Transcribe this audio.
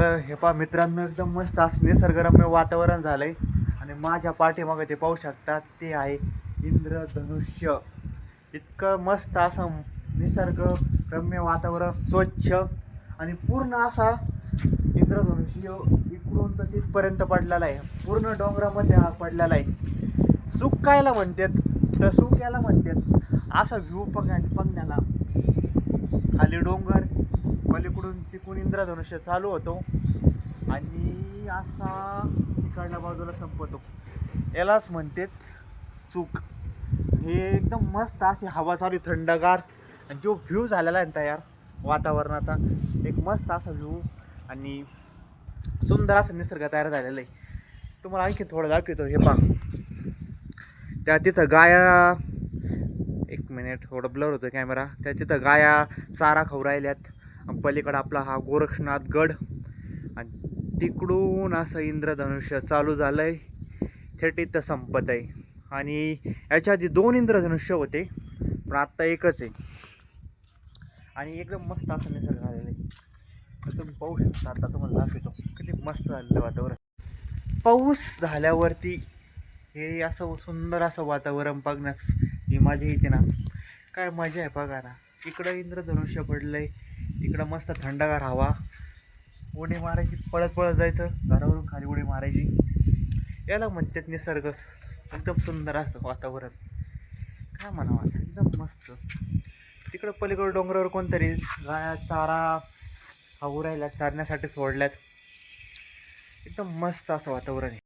तर हे पहा मित्रांनो एकदम मस्त असं निसर्गरम्य वातावरण झालं आहे आणि माझ्या पाठीमागं ते पाहू शकतात ते आहे इंद्रधनुष्य. इतकं मस्त असं निसर्ग रम्य वातावरण स्वच्छ. आणि पूर्ण असा इंद्रधनुष्य इकडून तर तिथपर्यंत पडलेला आहे. पूर्ण डोंगरामध्ये हा पडलेला आहे. सुख कायला म्हणतात? तर सुख म्हणतात. असा व्ह्यू बघ बघण्याला खाली डोंगर पलीकडून तिकडून इंद्रधनुष्य चालू होतो. आणि असा इकडल्या बाजूला संपतो. यालाच म्हणतात चूक. हे एकदम मस्त अशी हवा चालू थंडगार आणि जो व्ह्यू झालेला आहे तयार वातावरणाचा एक मस्त असा व्ह्यू आणि सुंदर असं निसर्ग तयार झालेला आहे. तुम्हाला आणखी थोडं दाखवतो हे पा त्या तिथं गाया एक मिनिट थोडं ब्लर होतं कॅमेरा त्या तिथं गाया चारा खाऊ राहिल्यात. पलीकडं आपला हा गोरक्षनाथ गड. आणि तिकडून असं इंद्रधनुष्य चालू झालं आहे थेट इथं संपत आहे. आणि याच्या आधी दोन इंद्रधनुष्य होते पण आत्ता एकच आहे. आणि एकदम मस्त असं निसर्ग झालेलं आहे. तर तुम्ही पाहू शकता आता तुम्हाला दाखवतो. किती मस्त झालेलं वातावरण. पाऊस झाल्यावरती हे असं सुंदर असं वातावरण बघण्यास ही माझी येते ना काय मजा आहे बघा ना. इकडं इंद्रधनुष्य पडलं आहे तिकडं मस्त थंडगार हवा. उडी मारायची पळत पळत जायचं. घरावरून खाली उडी मारायची. याला म्हणतात निसर्ग एकदम सुंदर असतं वातावरण. काय म्हणावं आता एकदम मस्त. तिकडं पलीकडं डोंगरावर कोणतरी गाया चारा खाऊ राहिल्यात चारण्यासाठी सोडल्यात. एकदम मस्त असं वातावरण आहे.